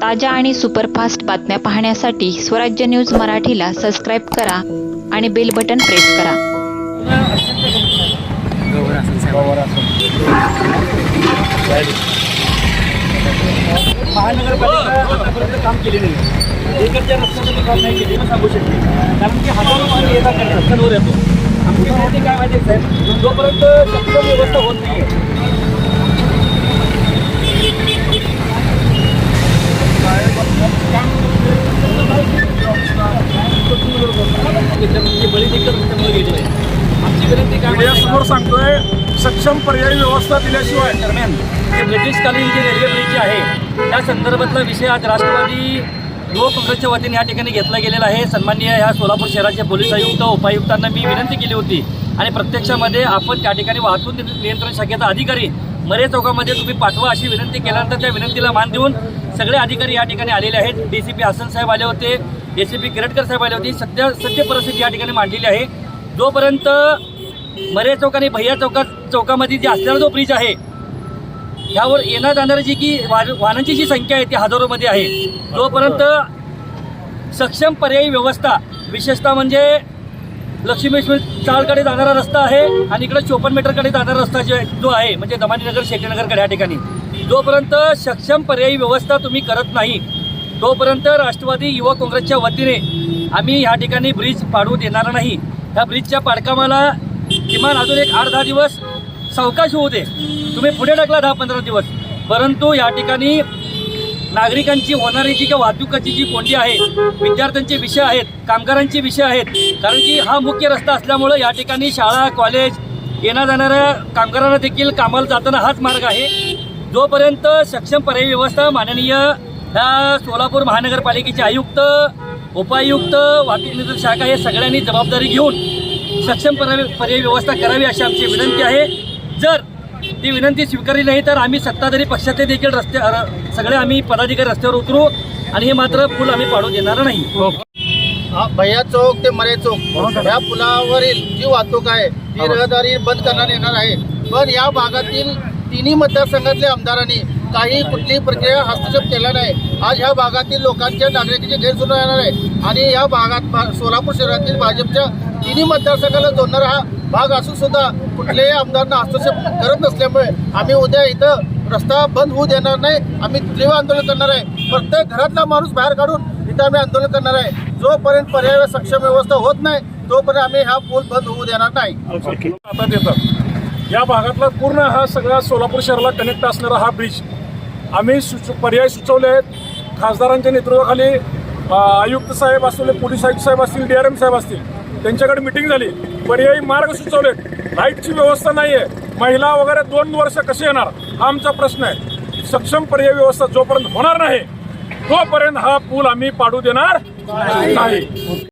ताज्या आणि सुपरफास्ट बातम्या पाहण्यासाठी स्वराज्य न्यूज मराठीला सबस्क्राईब करा आणि बेल बटन प्रेस करा. महानगरपालिका काम केले नाही रस्त्याचं काम नाही केले सांगू शकते. कारण की हजारो पाणी येतात रस्त्यांवर येतो काय माहिती आहे साहेब? जोपर्यंत सक्षम व्यवस्था होत नाही बळी देखील रस्त्यामुळे गेलेले आहे आमची विनंती काय माहिती आहे का? मीडियासमोर सांगतोय सक्षम पर्यायी व्यवस्था दिल्याशिवाय. दरम्यान ब्रिटिशकालीन जी रेल्वे ब्रिज आहे त्या संदर्भातला विषय आज राष्ट्रवादी युवक काँग्रेसच्या वतीने या ठिकाणी घेतला गेलेला आहे. सन्माननीय ह्या सोलापूर शहराचे पोलीस आयुक्त उपायुक्तांना मी विनंती केली होती. आणि प्रत्यक्षामध्ये आपण त्या ठिकाणी वाहतूक नियंत्रण शाखेचा अधिकारी मरे चौकामध्ये तुम्ही पाठवा अशी विनंती केल्यानंतर त्या विनंतीला मान देऊन सगळे अधिकारी या ठिकाणी आलेले आहेत. डी सी पी हसन साहेब आले होते डी सी पी किरटकर साहेब आले होते. सध्या सत्य परिस्थिती या ठिकाणी मांडलेली आहे. जोपर्यंत मरे चौक आणि भैया चौकात चौकामध्ये जे असलेला जो ब्रिज आहे ह्यावर येणार जाणारी जी की वाहनांची जी संख्या आहे ती हजारोमध्ये आहे. जोपर्यंत सक्षम पर्यायी व्यवस्था विशेषतः म्हणजे लक्ष्मीश्वर चाळकडे जाणारा रस्ता आहे आणि इकडे चोपन्न मीटरकडे जाणारा रस्ता जो जो आहे म्हणजे दमानीनगर शेटीनगरकडे या ठिकाणी. जोपर्यंत सक्षम पर्यायी व्यवस्था तुम्ही करत नाही तोपर्यंत राष्ट्रवादी युवा काँग्रेसच्या वतीने आम्ही ह्या ठिकाणी ब्रिज पाडू देणार नाही. ह्या ब्रिजच्या पाडकामाला किमान अजून एक आठ दहा दिवस सावकाश होऊ दे. तुम्ही पुढे टाकला दहा पंधरा दिवस. परंतु या ठिकाणी नागरिकांची होणारी जी किंवा वाहतुकाची जी कोंडी आहे विद्यार्थ्यांचे विषय आहेत कामगारांचे विषय आहेत कारण की हा मुख्य रस्ता असल्यामुळं या ठिकाणी शाळा कॉलेज येण्या जाणाऱ्या कामगारांना देखील कामाला जाताना हाच मार्ग आहे. जोपर्यंत सक्षम पर्यायी व्यवस्था माननीय ह्या सोलापूर महानगरपालिकेचे आयुक्त उपायुक्त वाहतूक नियंत्रण शाखा हे सगळ्यांनी जबाबदारी घेऊन सक्षम पर्यायी पर्यायी व्यवस्था करावी अशी आमची विनंती आहे. जर ती विनंती स्वीकारली नाही तर आम्ही सत्ताधारी पक्षाचे देखील रस्ते सगळे आम्ही पदाधिकारी रस्त्यावर उतरू आणि हे मात्र पूल आम्ही पाडू देणार नाही. हा, भैया चौक ते मरे चौक. या पुलावरील जी वाहतूक आहे ती रहदारी बंद करण्यात येणार आहे. पण या भागातील तिन्ही मतदारसंघातल्या आमदारांनी काही कुठलीही प्रक्रिया हस्तक्षेप केला नाही. आज ह्या भागातील लोकांच्या नागरिकांची सुरू येणार आहे. आणि या भागात सोलापूर शहरातील भाजपच्या तिन्ही मतदारसंघाला जोडणारा हा भाग असून सुद्धा कुठल्याही आमदारांना हस्तक्षेप करत नसल्यामुळे आम्ही उद्या इथं रस्ता बंद होऊ देणार नाही. आम्ही तीव्र आंदोलन करणार आहे. प्रत्येक घरातला माणूस बाहेर काढून इथं आम्ही आंदोलन करणार आहे. जोपर्यंत पर्याय सक्षम व्यवस्था होत नाही तोपर्यंत आम्ही हा पूल बंद होऊ देणार नाही. आता देतात. या भागातला पूर्ण हा सगळा सोलापूर शहराला कनेक्ट असणारा हा ब्रिज आम्ही सुच पर्याय सुचवले आहेत. खासदारांच्या नेतृत्वाखाली आयुक्त साहेब असतील पोलीस आयुक्त साहेब असतील डी आर एम साहेब असतील त्यांच्याकडे मिटिंग झाली. पर्यायी मार्ग सुचवलेत लाईटची व्यवस्था नाही आहे महिला वगैरे दोन वर्ष कसे येणार हा आमचा प्रश्न आहे. सक्षम पर्यायी व्यवस्था जोपर्यंत होणार नाही तोपर्यंत हा पूल आम्ही पाडू देणार नाही.